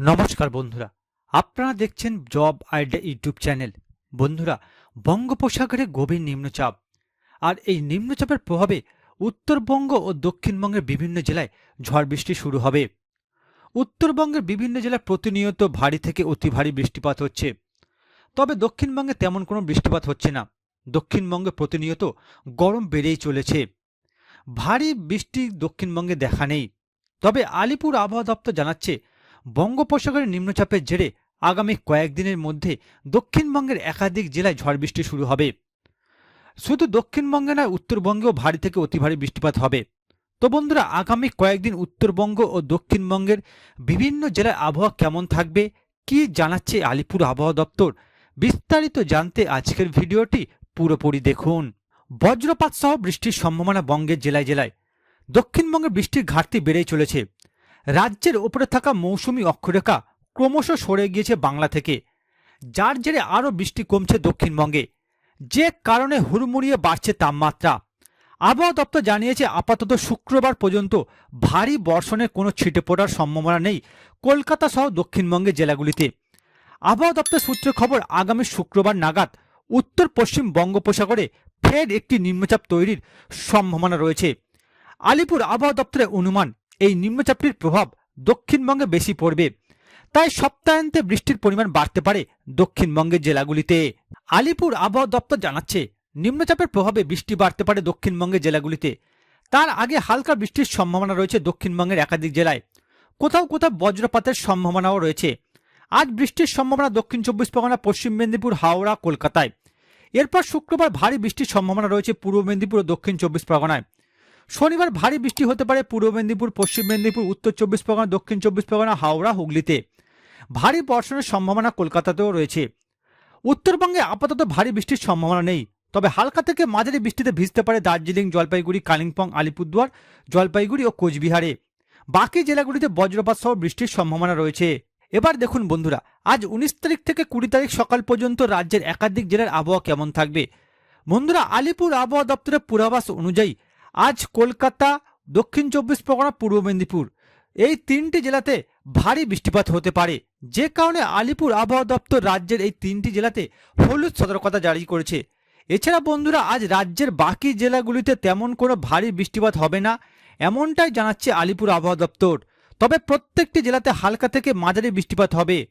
নমস্কার বন্ধুরা, আপনারা দেখছেন জব আইডিয়া ইউটিউব চ্যানেল। বন্ধুরা, বঙ্গোপসাগরে গভীর নিম্নচাপ। আর এই নিম্নচাপের প্রভাবে উত্তরবঙ্গ ও দক্ষিণবঙ্গের বিভিন্ন জেলায় ঝড় বৃষ্টি শুরু হবে। উত্তরবঙ্গের বিভিন্ন জেলায় প্রতিনিয়ত ভারী থেকে অতি ভারী বৃষ্টিপাত হচ্ছে। তবে দক্ষিণবঙ্গে তেমন কোনো বৃষ্টিপাত হচ্ছে না। দক্ষিণবঙ্গে প্রতিনিয়ত গরম বেড়েই চলেছে। ভারী বৃষ্টি দক্ষিণবঙ্গে দেখা নেই। তবে আলিপুর আবহাওয়া দপ্তর জানাচ্ছে বঙ্গোপসাগরের নিম্নচাপের জেরে আগামী কয়েকদিনের মধ্যে দক্ষিণবঙ্গের একাধিক জেলায় ঝড় বৃষ্টি শুরু হবে। শুধু দক্ষিণবঙ্গে নয়, উত্তরবঙ্গেও ভারী থেকে অতি ভারী বৃষ্টিপাত হবে। তো বন্ধুরা, আগামী কয়েকদিন উত্তরবঙ্গ ও দক্ষিণবঙ্গের বিভিন্ন জেলার আবহাওয়া কেমন থাকবে, কি জানাচ্ছে আলিপুর আবহাওয়া দপ্তর, বিস্তারিত জানতে আজকের ভিডিওটি পুরোপুরি দেখুন। বজ্রপাত সহ বৃষ্টির সম্ভাবনা বঙ্গের জেলায় জেলায়। দক্ষিণবঙ্গে বৃষ্টির ঘাটতি বেড়েই চলেছে। রাজ্যের ওপরে থাকা মৌসুমি অক্ষরেখা ক্রমশ সরে গিয়েছে বাংলা থেকে। যার জেরে আরও বৃষ্টি কমছে দক্ষিণবঙ্গে। যে কারণে হুড়মুড়িয়ে বাড়ছে তাপমাত্রা। আবহাওয়া দপ্তর জানিয়েছে, আপাতত শুক্রবার পর্যন্ত ভারী বর্ষণের কোনো ছিটে পড়ার সম্ভাবনা নেই কলকাতা সহ দক্ষিণবঙ্গের জেলাগুলিতে। আবহাওয়া দপ্তর সূত্রে খবর, আগামী শুক্রবার নাগাদ উত্তর পশ্চিম বঙ্গোপসাগরে ফের একটি নিম্নচাপ তৈরির সম্ভাবনা রয়েছে। আলিপুর আবহাওয়া দপ্তরের অনুমান এই নিম্নচাপটির প্রভাব দক্ষিণবঙ্গে বেশি পড়বে। তাই সপ্তাহান্তে বৃষ্টির পরিমাণ বাড়তে পারে দক্ষিণবঙ্গের জেলাগুলিতে। আলিপুর আবহাওয়া দপ্তর জানাচ্ছে, নিম্নচাপের প্রভাবে বৃষ্টি বাড়তে পারে দক্ষিণবঙ্গের জেলাগুলিতে। তার আগে হালকা বৃষ্টির সম্ভাবনা রয়েছে দক্ষিণবঙ্গের একাধিক জেলায়। কোথাও কোথাও বজ্রপাতের সম্ভাবনাও রয়েছে। আজ বৃষ্টির সম্ভাবনা দক্ষিণ চব্বিশ পরগনা, পশ্চিম মেদিনীপুর, হাওড়া, কলকাতায়। এরপর শুক্রবার ভারী বৃষ্টির সম্ভাবনা রয়েছে পূর্ব মেদিনীপুর ও দক্ষিণ চব্বিশ পরগনায়। শনিবার ভারী বৃষ্টি হতে পারে পূর্ব মেদিনীপুর, পশ্চিম মেদিনীপুর, উত্তর চব্বিশ পরগনা, দক্ষিণ চব্বিশ পরগনা, হাওড়া, হুগলিতে। ভারী বর্ষণের সম্ভাবনা কলকাতাতেও রয়েছে। উত্তরবঙ্গে আপাতত ভারী বৃষ্টির সম্ভাবনা নেই। তবে হালকা থেকে মাঝারি বৃষ্টিতে ভিজতে পারে দার্জিলিং, জলপাইগুড়ি, কালিম্পং, আলিপুরদুয়ার, জলপাইগুড়ি ও কোচবিহারে। বাকি জেলাগুলিতে বজ্রপাত সহ বৃষ্টির সম্ভাবনা রয়েছে। এবার দেখুন বন্ধুরা, আজ উনিশ তারিখ থেকে কুড়ি তারিখ সকাল পর্যন্ত রাজ্যের একাধিক জেলার আবহাওয়া কেমন থাকবে? বন্ধুরা, আলিপুর আবহাওয়া দপ্তরের পূর্বাভাস অনুযায়ী আজ কলকাতা, দক্ষিণ চব্বিশ পরগনা, পূর্ব মেদিনীপুর। এই তিনটি জেলাতে ভারী বৃষ্টিপাত হতে পারে। যে কারণে আলিপুর আবহাওয়া দপ্তর রাজ্যের এই তিনটি জেলাতে হলুদ সতর্কতা জারি করেছে। এছাড়া বন্ধুরা, আজ রাজ্যের বাকি জেলাগুলিতে তেমন কোনো ভারী বৃষ্টিপাত হবে না, এমনটাই জানাচ্ছে আলিপুর আবহাওয়া দপ্তর। তবে প্রত্যেকটি জেলাতে হালকা থেকে মাঝারি বৃষ্টিপাত হবে।